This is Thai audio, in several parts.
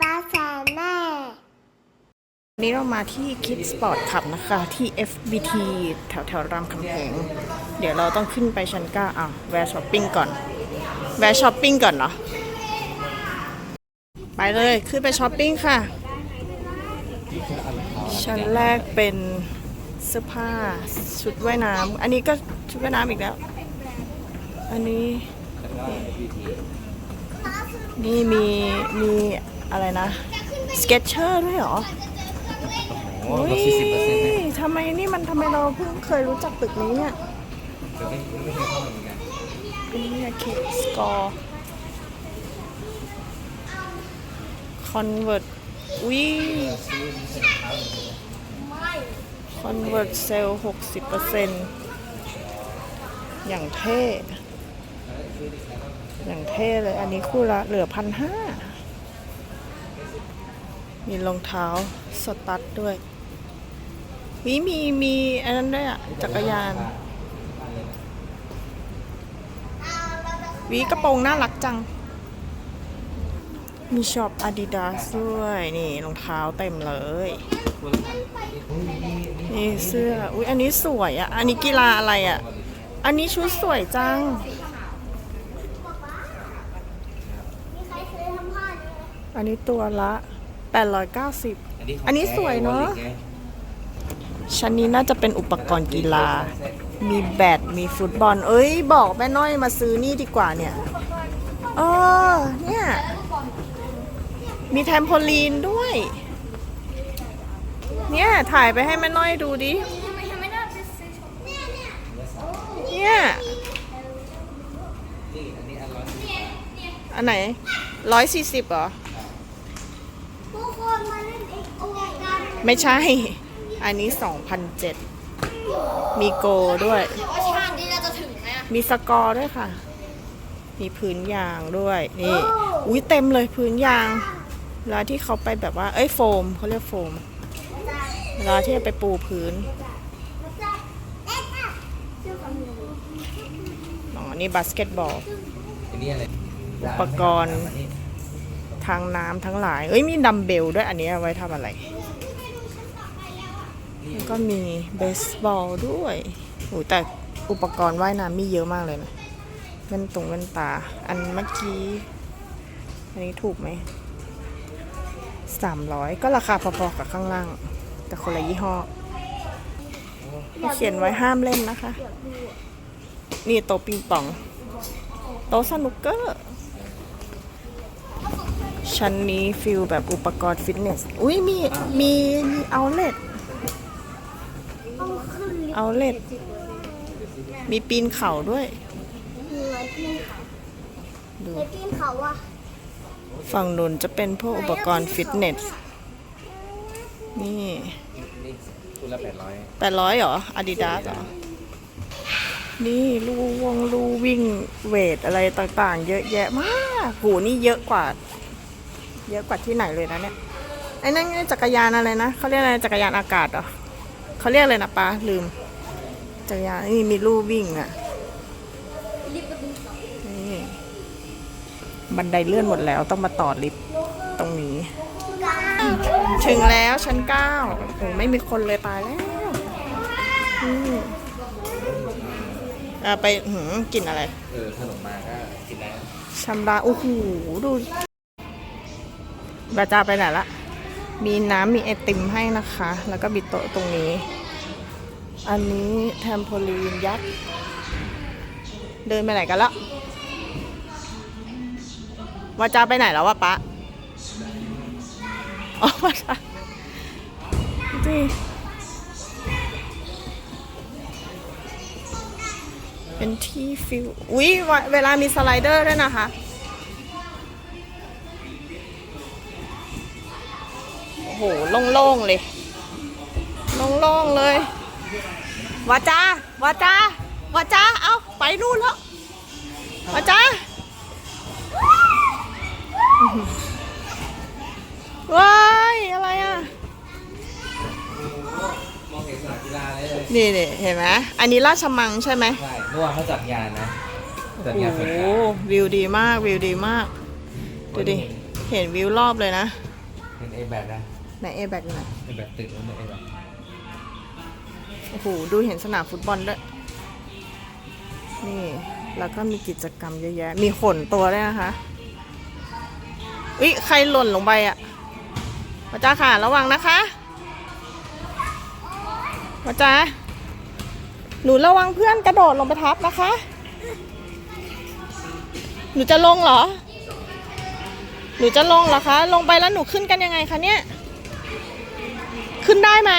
ปาแสนแม่วันนี้เรามาที่คิดสปอร์ตขับนะคะ ที่ FBT แถวแถวรามคำแหงเดี๋ยวเราต้องขึ้นไปชั้นเก้าอะแวะช้อปปิ้งก่อน แวะช้อปปิ้งก่อนเนาะไปเลยขึ้นไปช้อปปิ้งค่ะ ชั้นแรกเป็นเสื้อผ้าชุดว่ายน้ำอันนี้ก็ชุดว่ายน้ำอีกแล้ว อันนี้นี่มีมี อะไรนะสเก็ตเชอร์ด้วยเหรอโอ้ลดสี่สิบเปอร์เซ็นต์เลยฮ้ยทำไมนี่มันทำไมเราเพิ่งเคยรู้จักตึกนี้เนี่ยแต่ไม่ไม่เคยเข้ามาเหมือนกันนี่เคสกอร์คอนเวิร์ตวิคอนเวิร์ตเซลหกสิบเปอร์เซ็นต์อย่างเท่ อย่างเท่เลย อันนี้คู่ละเหลือพันห้า มีรองเท้าสตั๊ดด้วยวิมีมีอันนั้นด้วยอะจักรยานวีกระโปรงน่ารักจัง มีช็อป Adidas ด้วย นี่รองเท้าเต็มเลย นี่เสื้อ อุ้ยอันนี้สวยอะอันนี้กีฬาอะไรอะอันนี้ชุดสวยจังอันนี้ตัวละ 890อันนี้สวยเนอะชั้นนี้น่าจะเป็นอุปกรณ์กีฬา มีแบด มีฟุตบอล เอ้ย บอกแม่น้อยมาซื้อนี่ดีกว่าเนี่ยเออเนี่ย มีแทมโพลีนด้วย เนี่ย ถ่ายไปให้แม่น้อยดูดิทำไมทำไม่ได้ไปซื้อเนี่ยเนี่ยเนี่ยอันไหนร้อยสี่สิบเหรอ ไม่ใช่ อันนี้สองพันเจ็ดมีโกด้วยว่าชาตินี้เราจะถึงไหมอะมีสกอร์ด้วยค่ะ มีพื้นยางด้วย นี่ อุ้ยเต็มเลยพื้นยาง เวลาที่เขาไปแบบว่า เอ้ยโฟมเขาเรียกโฟม เวลาที่จะไปปูพื้นอ๋อ นี่บาสเกตบอล อันนี้อะไรอุปกรณ์ ทางน้ำทั้งหลาย เอ้ยมีดัมเบลด้วยอันนี้เอาไว้ทำอะไรแล้วก็มีเบสบอลด้วยโอ้แต่อุปกรณ์ว่ายน้ำมีเยอะมากเลยนะแว่นตรงแว่นตา อันเมื่อกี้ อันนี้ถูกไหมสามร้อยก็ราคาพอๆกับข้างล่าง แต่คนละยี่ห้อเขียนไว้ห้ามเล่นนะคะ นี่โต๊ะปิงปอง โต๊ะสนุกเกอร์ ชั้นนี้ฟิลแบบอุปกรณ์ฟิตเนส อุ้ยมีมีมีเอาเล็ตต้องขึ้นลิฟต์เอาเล็ตมีปีนเขาด้วยมีไว้ปีนเขาดูไว้ปีนเขาอะฝั่งนู้นจะเป็นพวกอุปกรณ์ฟิตเนส นี่นี่คูละแปดร้อยแปดร้อยเหรออาดิดาสเหรอ นี่ลูวงลูวิ่งเวทอะไรต่างๆ เยอะแยะมากโหนี่เยอะกว่า เยอะกว่าที่ไหนเลยนะเนี่ยไอ้นั่นไงจักรยานอะไรนะเขาเรียกอะไรจักรยานอากาศเหรอเขาเรียกอะไรนะป้าลืม จักรยานนี่มีลู่วิ่งอะลิฟต์ไปปีนเขานี่บันไดเลื่อนหมดแล้วต้องมาต่อลิฟต์ตรงนี้ ถึงแล้วชั้นเก้าโอ้ไม่มีคนเลยตายแล้วอืมอะไปหืมกลินอะไร เออขนมมาก็กินแล้วชำระโอ้โหดู บาจาไปไหนละ มีน้ำมีไอติมให้นะคะ แล้วก็มีโต๊ะตรงนี้ อันนี้แทมโพลีนยักษ์ เดินไปไหนกันล้วาจาไปไหนแล้ววะปะอ๋อวาจาดิเป็นที่ฟิลอุ๊ยเวลามีสไลเดอร์ด้วยนะคะ หโล่งๆเลยโล่งๆเลยวาจาวาจาวาจาเอาไปนู่นแล้ววาจาว้ายอะไรอะมองเห็นสนามกีฬาเลยนี่นี่เห็นไหมอันนี้ราชมังใช่ไหมใช่เมื่อวานเขาจัดงานนะจัดโอ้งานโหสงกรานต์วิวดีมากวิวดีมากดูดิเห็นวิวรอบเลยนะเป็นเอแบกนะ ไหนเอแบกอยู่ไหนเอแบกตึกนู้นเอแบกโอ้โห ดูเห็นสนามฟุตบอลด้วย นี่ แล้วก็มีกิจกรรมเยอะแยะ มีขนตัวด้วยนะคะอุ๊ยใครหล่นลงไปอะพระจ้าค่ะ ระวังนะคะพระจ้าหนูระวังเพื่อนกระโดดลงไปทับนะคะ หนูจะลงเหรอ หนูจะลงเหรอคะ ลงไปแล้วหนูขึ้นกันยังไงคะเนี่ย ขึ้นได้ไหม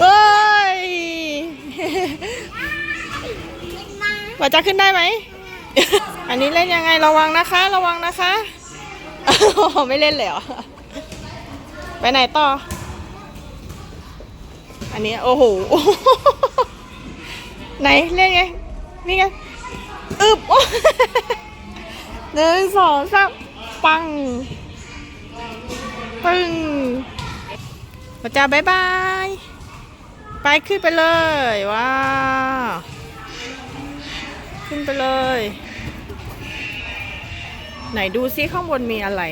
เอ้ยว่าจะขึ้นได้ไหม อันนี้เล่นยังไงระวังนะคะ ระวังนะคะไม่เล่นเลยเหรอไปไหนต่อ อันนี้โอ้โห ไหนเล่นไง นี่ไง อึบหนึ่งสองสามปัง ปึ้ง พระเจ้าบ๊ายบาย ไปขึ้นไปเลย ว้าว ขึ้นไปเลย ไหนดูซิข้างบนมีอะไร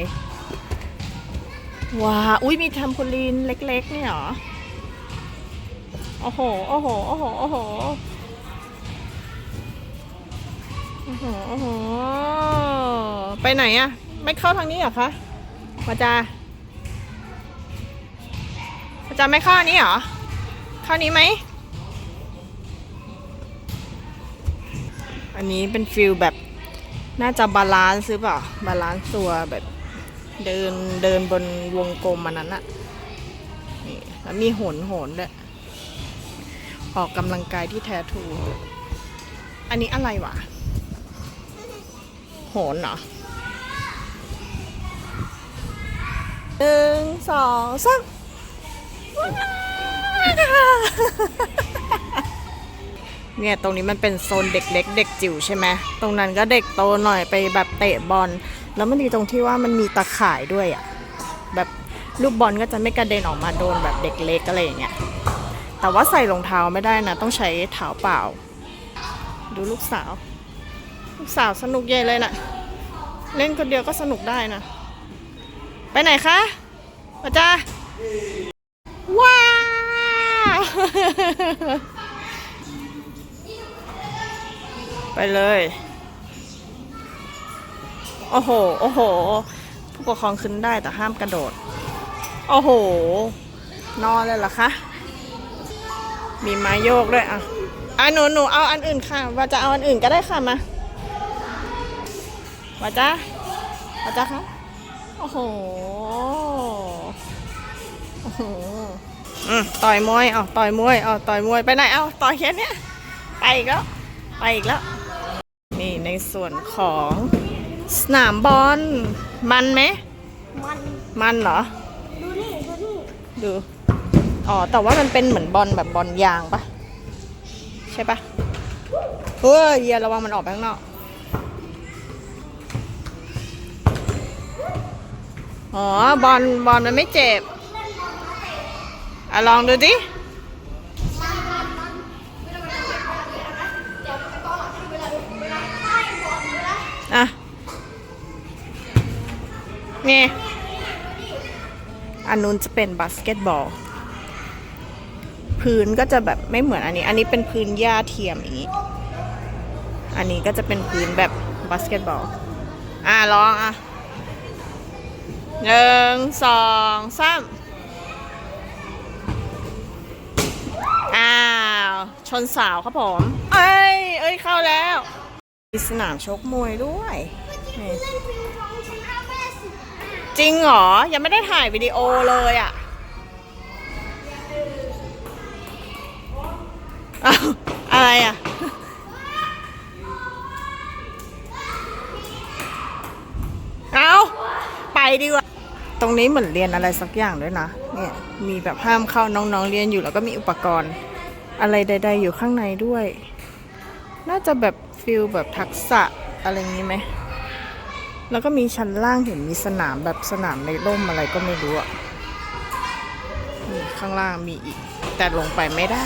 ว้าอุ้ยมีแทมโพลีนเล็ก ๆ เนี่ยเหรอ โอ้โห โอ้โห โอ้โห โอ้โห โอ้โห โอ้โห ไปไหนอะ ไม่เข้าทางนี้เหรอคะมาจา มาจาไม่เข้าอันนี้เหรอ เข้านี้ไหม อันนี้เป็นฟิลแบบน่าจะบาลานซ์หรือเปล่า บาลานซ์ตัวแบบเดินเดินบนวงกลมมันนั้นอะนี่แล้วมีโหนโหนด้วย ออกกำลังกายที่แท้ทู อันนี้อะไรวะ โหนเหรอหนึ่งสองสาม เนี่ยตรงนี้มันเป็นโซนเด็กเล็กเด็กจิ๋วใช่ไหมตรงนั้นก็เด็กโตหน่อยไปแบบเตะบอล แล้วมันดีตรงที่ว่ามันมีตะข่ายด้วยอะ่ะแบบลูกบอลก็จะไม่กระเด็นออกมาโดนแบบเด็กเล็กอะไรอย่างเงี้ยแต่ว่าใส่รองเท้าไม่ได้นะ ต้องใช้เท้าเปล่า ดูลูกสาว ลูกสาวสนุกเย่เลยนะ่ะ เล่นคนเดียวก็สนุกได้นะ ไปไหนคะอาจารย์ว้า ไปเลย โอ้โห โอ้โห ผู้ปกครองขึ้นได้แต่ห้ามกระโดด โอ้โห นอนเลยเหรอคะ มีไม้โยกด้วยอะอะหนูหนูเอาอันอื่นค่ะ ว่าจะเอาอันอื่นก็ได้ค่ะมาว่าจ้าว่าจ้าคะโอ้โห โอ้โห ต่อยมวยเอาต่อยมวยเอาต่อยมวยไปไหนเอาต่อยแค่เนี้ยไปอีกแล้วไปอีกแล้วนี่ในส่วนของสนามบอลมันไหมมันมันเหรอ ดูนี่ ดูนี่ ดู อ๋อ แต่ว่ามันเป็นเหมือนบอลแบบบอลยางปะใช่ปะเฮ้ยอย่าระวังมันออกไปข้างนอก อ๋อ บอลบอลมันไม่เจ็บ อะลองดูดิอะนี่อันนู้นจะเป็นบาสเกตบอล พื้นก็จะแบบไม่เหมือนอันนี้ อันนี้เป็นพื้นหญ้าเทียมอย่างนี้ อันนี้ก็จะเป็นพื้นแบบบาสเกตบอล อะลองอะหนึ่งสองสาม อ้าว ชนสาวครับผม เอ้ย เอ้ยเข้าแล้วมีสนามชกมวยด้วยนี่เล่นปิงปองชนะแม่สิบจริงเหรอ ยังไม่ได้ถ่ายวิดีโอเลยอะ่ะอ้าวอะไรอะ่ะ เอาไปดีกว่า ตรงนี้เหมือนเรียนอะไรสักอย่างด้วยนะ เนี่ย มีแบบห้ามเข้าน้องๆเรียนอยู่แล้วก็มีอุปกรณ์ อะไรใด ๆ อยู่ข้างในด้วย น่าจะแบบฟิลแบบทักษะอะไรอย่างนี้ไหม แล้วก็มีชั้นล่างเห็นมีสนามแบบสนามในร่มอะไรก็ไม่รู้อะนี่ข้างล่างมีอีก แต่ลงไปไม่ได้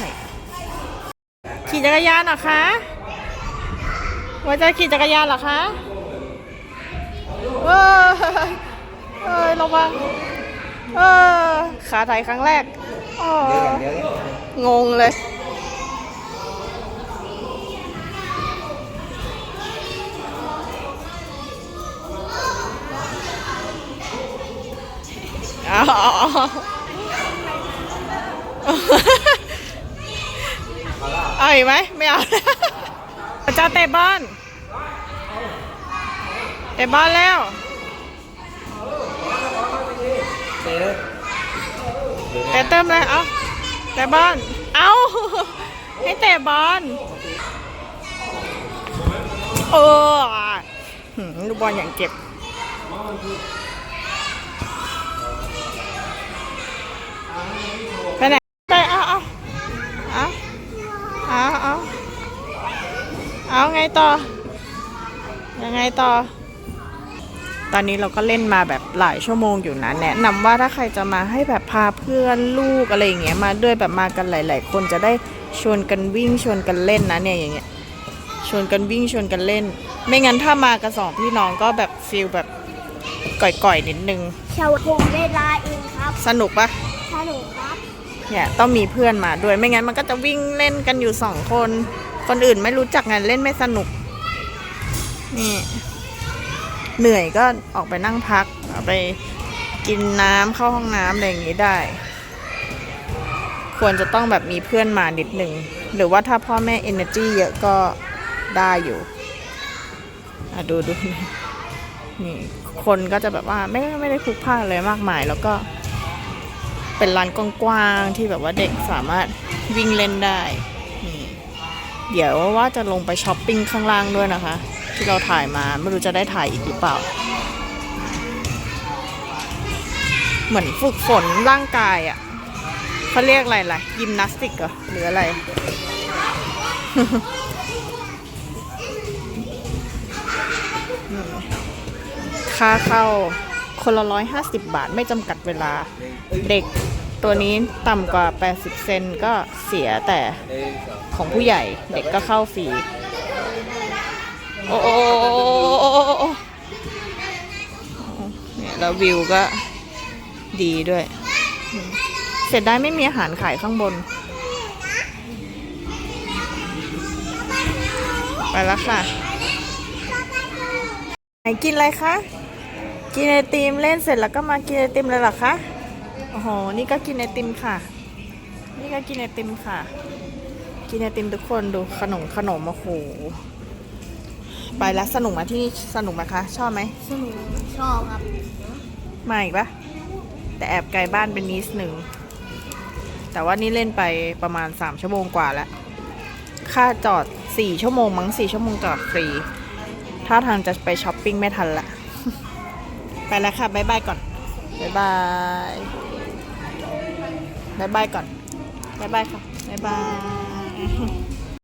ขี่จักรยานเหรอคะว่าจะขี่จักรยานเหรอคะเออ เอ้ยระวังเออขาไถครั้งแรกอ๋องงเลย อ๋เอาอีกไหมไม่เอาจะเตะบอลเตะบอลแล้ว เตะเลย เตะเติมเลยเอาเตะบอลเอาให้เตะบอลเออหืมดูบอลอย่างเจ็บไปไหนไปเอาเอาเอาเอาเอาเอาไงต่อยังไงต่อ ตอนนี้เราก็เล่นมาแบบหลายชั่วโมงอยู่นะ แนะนำว่าถ้าใครจะมาให้แบบพาเพื่อนลูกอะไรอย่างเงี้ยมาด้วยแบบมากันหลาย ๆ คนจะได้ชวนกันวิ่งชวนกันเล่นนะเนี่ยอย่างเงี้ยชวนกันวิ่งชวนกันเล่น ไม่งั้นถ้ามากันสองพี่น้องก็แบบฟิลแบบก่อยๆนิดนึงชาวพงเวลาเองครับ สนุกปะสนุกครับเนี่ยต้องมีเพื่อนมาด้วยไม่งั้นมันก็จะวิ่งเล่นกันอยู่สองคน คนอื่นไม่รู้จักงานเล่นไม่สนุกนี่ เหนื่อยก็ออกไปนั่งพักไปกินน้ำเข้าห้องน้ำอะไรอย่างงี้ได้ ควรจะต้องแบบมีเพื่อนมานิดหนึ่ง หรือว่าถ้าพ่อแม่ energy เยอะก็ได้อยู่อะดูดูนี่คนก็จะแบบว่าไม่ไม่ได้พลุกพล่านเลยมากมาย แล้วก็เป็นร้านกว้างๆที่แบบว่าเด็กสามารถวิ่งเล่นได้นี่เดี๋ยวว่าจะลงไปช้อปปิ้งข้างล่างด้วยนะคะ ที่เราถ่ายมาไม่รู้จะได้ถ่ายอีกหรือเปล่า เหมือนฝึกฝนร่างกายอะ่ะเขาเรียกอะไรล่ะยิมนาสติกเหรอหรืออะไร ค่าเข้าคนละร้อยห้าสิบบาทไม่จำกัดเวลาเด็กตัวนี้ต่ำกว่า 80 เซนก็เสียแต่ของผู้ใหญ่เด็กก็เข้าฟรี โอ้โอ้โอ้โอ้โอ้โอ้โอ้เนี่ยแล้ววิวก็ดีด้วย เสร็จได้ไม่มีอาหารขายข้างบน ไปแล้วค่ะ ไหนกินอะไรคะ กินไอติมเล่นเสร็จแล้วก็มากินไอติมเลยหรอคะ โอ้โห นี่ก็กินไอติมค่ะ นี่ก็กินไอติมค่ะ กินไอติมทุกคนดูขนมขนมโอ้โห ไปแล้วสนุกไหมที่นี่สนุกไหมคะ ชอบไหมสนุกชอบครับมาอีกปะแต่แอบไกลบ้านเป็นนิดหนึ่ง แต่ว่านี่เล่นไปประมาณ 3 ชั่วโมงกว่าแล้ว ค่าจอด 4 ชั่วโมงมั้ง 4 ชั่วโมงจอดฟรี ถ้าทางจะไปช้อปปิ้งไม่ทันละ ไปแล้วค่ะบายบายก่อนบายบายบายบายก่อนบายบายค่ะบายบาย